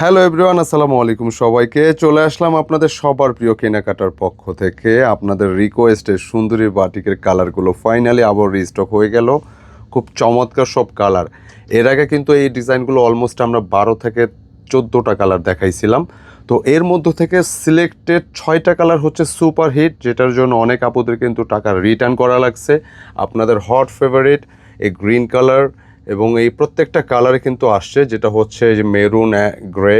Hello everyone আসসালামু আলাইকুম সবাইকে। চলে আসলাম আপনাদের সবার প্রিয় কেনাকাটার পক্ষ থেকে। আপনাদের রিকোয়েস্টের সুন্দরী বাটিকের কালারগুলো ফাইনালি আবার রিস্টক হয়ে গেল। খুব চমৎকার সব কালারের আগে কিন্তু এই ডিজাইনগুলো অলমোস্ট আমরা বারো থেকে চোদ্দোটা কালার দেখাইছিলাম। তো এর মধ্য থেকে সিলেক্টেড ছয়টা কালার হচ্ছে সুপার হিট যেটার জন্য অনেক আপুদের কিন্তু টাকা রিটার্ন করা লাগছে। আপনাদের হট ফেভারিট এই গ্রিন কালার এবং এই প্রত্যেকটা কালারে কিন্তু আসছে, যেটা হচ্ছে যে মেরুন গ্রে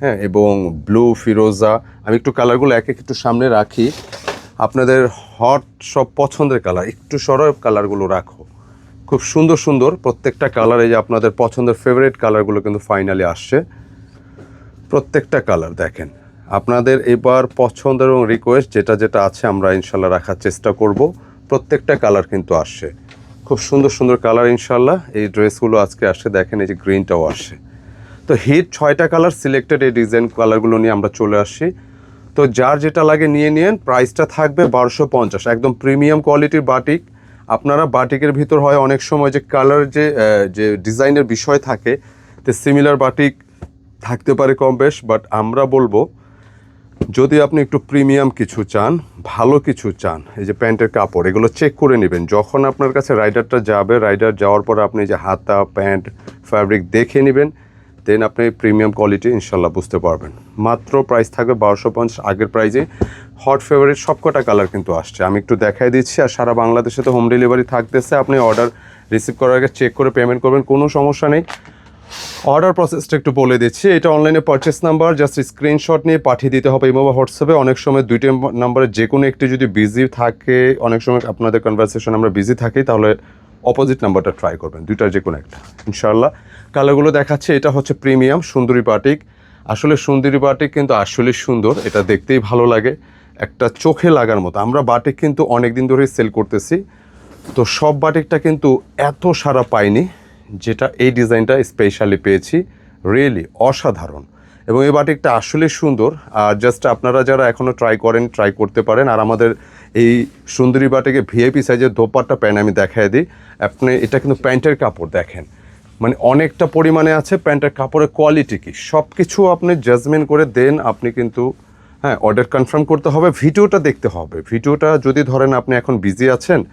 হ্যাঁ এবং ব্লু ফিরোজা আমি একটু কালারগুলো এক এক একটু সামনে রাখি। আপনাদের হট সব পছন্দের কালার একটু সরব কালারগুলো রাখো। খুব সুন্দর সুন্দর প্রত্যেকটা কালার যে আপনাদের পছন্দের ফেভারিট কালারগুলো কিন্তু ফাইনালি আসছে। প্রত্যেকটা কালার দেখেন। আপনাদের এবার পছন্দ এবং রিকোয়েস্ট যেটা যেটা আছে, আমরা ইনশাল্লাহ রাখার চেষ্টা করব। প্রত্যেকটা কালার কিন্তু আসছে। খুব সুন্দর সুন্দর কালার ইনশাল্লাহ এই ড্রেসগুলো আজকে আসছে, দেখেন এই যে গ্রিনটাও আসে তো হিট ছয়টা কালার সিলেক্টেড এই ডিজাইন কালারগুলো নিয়ে আমরা চলে আসছি। তো যার যেটা লাগে নিয়ে নিন প্রাইসটা থাকবে বারোশো পঞ্চাশ। একদম প্রিমিয়াম কোয়ালিটির বাটিক আপনারা বাটিকের ভিতর হয় অনেক সময় যে কালার যে যে ডিজাইনের বিষয় থাকে, তো সিমিলার বাটিক থাকতে পারে কম বেশ বাট আমরা বলব যদি আপনি একটু প্রিমিয়াম কিছু চান, ভালো কিছু চান, এই যে প্যান্টের কাপড়, এগুলো চেক করে নেবেন। যখন আপনার কাছে রাইডারটা যাবে রাইডার যাওয়ার পর আপনি যে হাতা, প্যান্ট ফ্যাব্রিক দেখে নেবেন দেন আপনি প্রিমিয়াম কোয়ালিটি ইনশাল্লাহ বুঝতে পারবেন। মাত্র প্রাইস থাকবে বারোশো পঞ্চাশ, আগের প্রাইজে হট ফেভারিট সবকটা কালার কিন্তু আসছে। আমি একটু দেখাই দিচ্ছি, আর সারা বাংলাদেশে তো হোম ডেলিভারি থাকতেছে। আপনি অর্ডার রিসিভ করার আগে চেক করে পেমেন্ট করবেন, কোনো সমস্যা নেই। অর্ডার প্রসেসটা একটু বলে দিচ্ছি। এটা অনলাইনে পারচেস নাম্বার জাস্ট স্ক্রিনশট নিয়ে পাঠিয়ে দিতে হবে ইমো হোয়াটসঅ্যাপে অনেক সময় দুইটি নাম্বারে যে কোনো একটি যদি বিজি থাকে, অনেক সময় আপনাদের কনভারসেশন আমরা বিজি থাকি, তাহলে অপোজিট নাম্বারটা ট্রাই করবেন, দুইটার যে কোনো একটা ইনশাল্লাহ কালারগুলো দেখাচ্ছে, এটা হচ্ছে প্রিমিয়াম সুন্দরী বাটিক আসলে সুন্দরী বাটিক কিন্তু আসলে সুন্দর, এটা দেখতেই ভালো লাগে। একটা চোখে লাগার মতো। আমরা বাটিক কিন্তু অনেক দিন ধরেই সেল করতেছি। তো সব বাটিকটা কিন্তু এত সারা পাইনি। যেটা এই ডিজাইনটা স্পেশালি পেয়েছি। রিয়েলি অসাধারণ। এবং এই বাটিকটা আসলে সুন্দর। আর জাস্ট আপনারা যারা এখনও ট্রাই করেন ট্রাই করতে পারেন। আর আমাদের এই সুন্দরী বাটিকে ভিআইপি সাইজের দোপাট্টা প্যান্ট আমি দেখাই দিই। আপনি এটা কিন্তু প্যান্টের কাপড় দেখেন। মানে অনেকটা পরিমাণে আছে প্যান্টের কাপড়ের কোয়ালিটি কি? সব কিছু আপনি জাজমেন্ট করে দেন, আপনি কিন্তু হ্যাঁ অর্ডার কনফার্ম করতে হবে। ভিডিওটা দেখতে হবে। ভিডিওটা যদি ধরেন আপনি এখন বিজি আছেন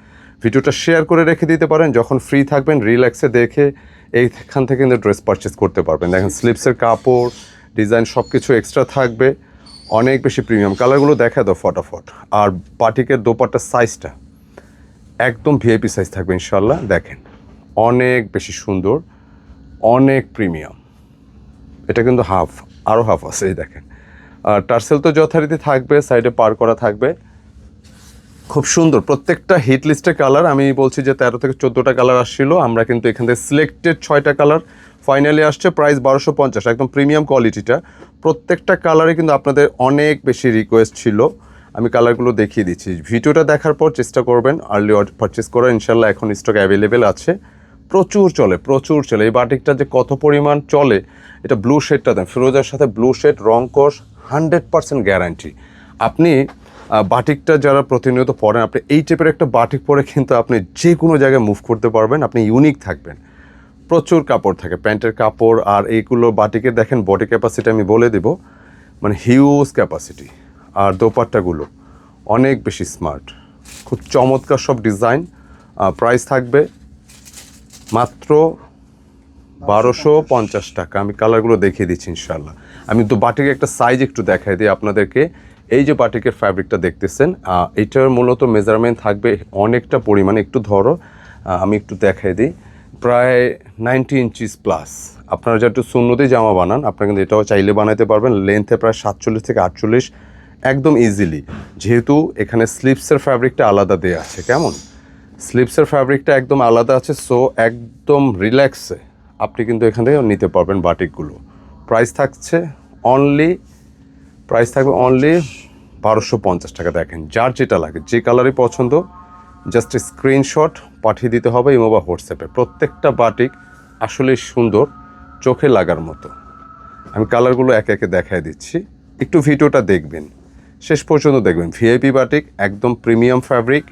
ভিডিওটা শেয়ার করে রেখে দিতে পারেন। যখন ফ্রি থাকবেন রিল্যাক্সে দেখে এইখান থেকে কিন্তু ড্রেস পারচেস করতে পারবেন। দেখেন স্লিপসের কাপড় ডিজাইন সব কিছু এক্সট্রা থাকবে। অনেক বেশি প্রিমিয়াম কালারগুলো দেখা দাও ফটাফট। আর বাটিকের দোপাট্টার সাইজটা একদম ভিআইপি সাইজ থাকবে ইনশাল্লাহ দেখেন, অনেক বেশি সুন্দর, অনেক প্রিমিয়াম এটা কিন্তু হাফ আরও হাফ আছে, এই দেখেন। আর টার্সেল তো যথারীতি থাকবে সাইডে পার করা থাকবে। খুব সুন্দর। প্রত্যেকটা হিট লিস্টের কালার আমি বলছি যে তেরো থেকে চোদ্দোটা কালার আসছিল। আমরা কিন্তু এখান থেকে সিলেক্টেড ছয়টা কালার ফাইনালি আসছে প্রাইস বারোশো পঞ্চাশ, একদম প্রিমিয়াম কোয়ালিটিটা প্রত্যেকটা কালারে কিন্তু আপনাদের অনেক বেশি রিকোয়েস্ট ছিল। আমি কালারগুলো দেখিয়ে দিচ্ছি। ভিডিওটা দেখার পর চেষ্টা করবেন আর্লি অর্ডার পারচেস করা ইনশাল্লাহ এখন স্টক অ্যাভেলেবেল আছে। প্রচুর চলে প্রচুর চলে। এই বাটিকটা যে কত পরিমাণ চলে, এটা ব্লু শেডটা দেন। ফিরোজার সাথে ব্লু শেড রং কোষ হান্ড্রেড পার্সেন্ট গ্যারান্টি আপনি বাটিকটা যারা প্রতিনিয়ত পরেন, আপনি এই টাইপের একটা বাটিক পরে কিন্তু আপনি যে কোনো জায়গায় মুভ করতে পারবেন, আপনি ইউনিক থাকবেন। প্রচুর কাপড় থাকে, প্যান্টের কাপড় আর এইগুলো বাটিকের দেখেন বডি ক্যাপাসিটি আমি বলে দেব মানে হিউজ ক্যাপাসিটি আর দোপাট্টাগুলো অনেক বেশি স্মার্ট খুব চমৎকার সব ডিজাইন প্রাইস থাকবে মাত্র বারোশো পঞ্চাশ টাকা। আমি কালারগুলো দেখিয়ে দিচ্ছি ইনশাল্লাহ আমি তো বাটিকের একটা সাইজ একটু দেখাই দিই আপনাদেরকে। এই যে বাটিকের ফ্যাব্রিকটা দেখতেছেন এটার মূলত মেজারমেন্ট থাকবে অনেকটা পরিমাণ। একটু ধরো আমি একটু দেখাই দিই। প্রায় নাইনটি ইঞ্চিস প্লাস আপনারা যা একটু শূন্যতেই জামা বানান, আপনারা কিন্তু এটাও চাইলে বানাতে পারবেন। লেন্থে প্রায় সাতচল্লিশ থেকে আটচল্লিশ, একদম ইজিলি যেহেতু এখানে স্লিপসের ফ্যাব্রিকটা আলাদা দেওয়া আছে, কেমন? স্লিপসের ফ্যাব্রিকটা একদম আলাদা আছে সো একদম রিল্যাক্সে আপনি কিন্তু এখান থেকে নিতে পারবেন বাটিকগুলো। প্রাইস থাকছে অনলি প্রাইস থাকবে অনলি বারোশো পঞ্চাশ টাকা। দেখেন, যার যেটা লাগে, যে কালারই পছন্দ জাস্ট স্ক্রিনশট পাঠিয়ে দিতে হবে ইমো বা হোয়াটসঅ্যাপে প্রত্যেকটা বাটিক আসলে সুন্দর, চোখে লাগার মতো। আমি কালারগুলো একে একে দেখায় দিচ্ছি। একটু ভিডিওটা দেখবেন। শেষ পর্যন্ত দেখবেন ভিআইপি বাটিক একদম প্রিমিয়াম ফ্যাব্রিক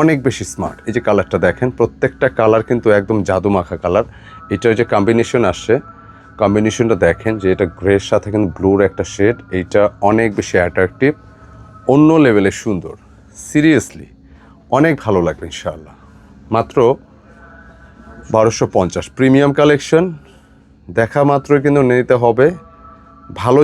অনেক বেশি স্মার্ট এই যে কালারটা দেখেন, প্রত্যেকটা কালার কিন্তু একদম জাদু মাখা কালার এটার যে কম্বিনেশন আসছে কম্বিনেশনটা দেখেন যে এটা গ্রের সাথে কিন্তু ব্লুর একটা শেড, এইটা অনেক বেশি অ্যাট্রাকটিভ অন্য লেভেলের সুন্দর। সিরিয়াসলি অনেক ভালো লাগবে ইনশাআল্লাহ। মাত্র বারোশো পঞ্চাশ প্রিমিয়াম কালেকশন দেখা মাত্রই কিন্তু নিতে হবে। ভালো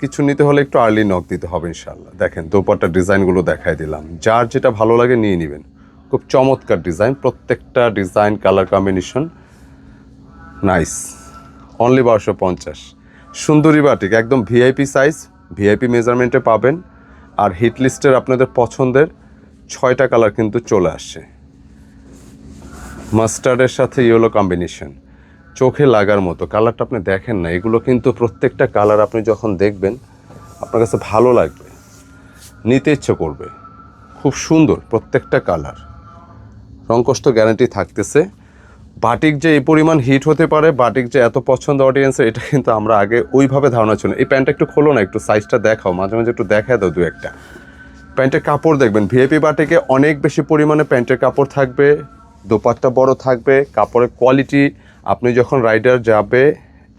কিছু নিতে হলে একটু আর্লি নক দিতে হবে ইনশাল্লাহ দেখেন দোপাট্টার ডিজাইনগুলো দেখাই দিলাম। যার যেটা ভালো লাগে নিয়ে নেবেন। খুব চমৎকার ডিজাইন, প্রত্যেকটা design colour combination nice only বারোশো পঞ্চাশ। সুন্দরী বাটিক, একদম ভিআইপি সাইজ, ভিআইপি মেজারমেন্টে পাবেন। আর হিট লিস্টের আপনাদের পছন্দের ছয়টা কালার কিন্তু চলে আসছে। মাস্টার্ডের সাথে ইয়েলো কম্বিনেশন। চোখে লাগার মতো, কালারটা আপনি দেখেন না, এগুলো কিন্তু প্রত্যেকটা কালার আপনি যখন দেখবেন, আপনার কাছে ভালো লাগবে, নিতে ইচ্ছে করবে। খুব সুন্দর প্রত্যেকটা কালার। রংকষ্ট গ্যারান্টি থাকতেছে। বাটিক যে এই পরিমাণ হিট হতে পারে, বাটিক যে এত পছন্দ অডিয়েন্সের এটা কিন্তু আমরা আগে ওইভাবে ধারণা ছিল এই প্যান্টটা একটু খোলো না, একটু সাইজটা দেখাও, মাঝে মাঝে একটু দেখা দাও দু একটা। প্যান্টের কাপড় দেখবেন ভিআইপি বাটিকে অনেক বেশি পরিমাণে প্যান্টের কাপড় থাকবে, দোপাট্টা বড় থাকবে, কাপড়ের কোয়ালিটি আপনি যখন রাইডার যাবে,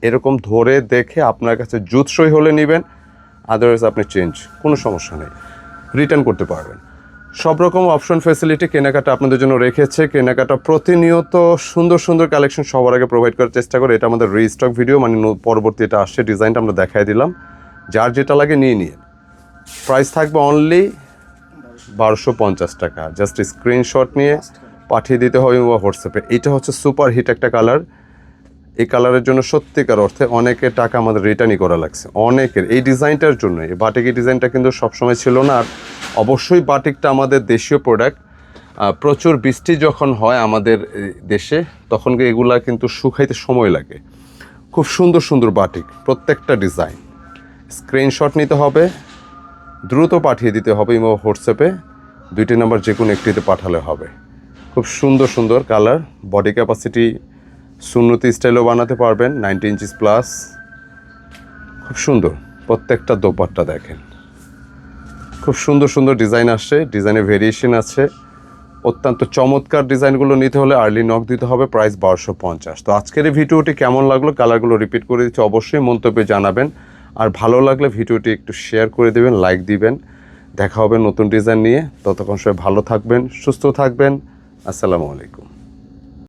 এরকম ধরে দেখে আপনার কাছে জুতসই হলে নেবেন আদারওয়াইজ আপনি চেঞ্জ কোনো সমস্যা নেই। রিটার্ন করতে পারবেন। সব রকম অপশন ফেসিলিটি কেনাকাটা আপনাদের জন্য রেখেছে। কেনাকাটা প্রতিনিয়ত সুন্দর সুন্দর কালেকশন সবার আগে প্রোভাইড করার চেষ্টা করে। এটা আমাদের রিস্টক ভিডিও মানে পরবর্তী এটা আসছে ডিজাইনটা আমরা দেখাই দিলাম। যার যেটা লাগে নিয়ে নিয়ে প্রাইস থাকবে অনলি বারোশো পঞ্চাশ টাকা। জাস্ট স্ক্রিনশট নিয়ে পাঠিয়ে দিতে হবে বা হোয়াটসঅ্যাপে এটা হচ্ছে সুপার হিট একটা কালার এই কালারের জন্য সত্যিকার অর্থে অনেকের টাকা আমাদের রিটার্নই করা লাগছে। অনেকের। এই ডিজাইনটার জন্য এই বাটিকের ডিজাইনটা কিন্তু সবসময় ছিল না। আর অবশ্যই বাটিকটা আমাদের দেশীয় প্রোডাক্ট প্রচুর বৃষ্টি যখন হয় আমাদের দেশে, তখন এগুলা কিন্তু শুকাইতে সময় লাগে। খুব সুন্দর সুন্দর বাটিক, প্রত্যেকটা ডিজাইন স্ক্রিনশট নিতে হবে, দ্রুত পাঠিয়ে দিতে হবে ইমো হোয়াটসঅ্যাপে দুইটি নাম্বার যে কোনো একটিতে পাঠালে হবে। খুব সুন্দর সুন্দর কালার বডি ক্যাপাসিটি সুন্নতি স্টাইলও বানাতে পারবেন নাইনটি ইঞ্চিস প্লাস খুব সুন্দর, প্রত্যেকটা দোপাট্টা দেখেন। খুব সুন্দর সুন্দর ডিজাইন আসছে, ডিজাইনের ভেরিয়েশন আছে। অত্যন্ত চমৎকার ডিজাইনগুলো নিতে হলে আর্লি নক দিতে হবে প্রাইস বারোশো পঞ্চাশ। তো আজকের এই ভিডিওটি কেমন লাগল কালারগুলো রিপিট করে দিচ্ছি, অবশ্যই মন্তব্যে জানাবেন। আর ভালো লাগলে ভিডিওটি একটু শেয়ার করে দেবেন লাইক দিবেন। দেখা হবে নতুন ডিজাইন নিয়ে। ততক্ষণ সবাই ভালো থাকবেন, সুস্থ থাকবেন। আসসালামু আলাইকুম।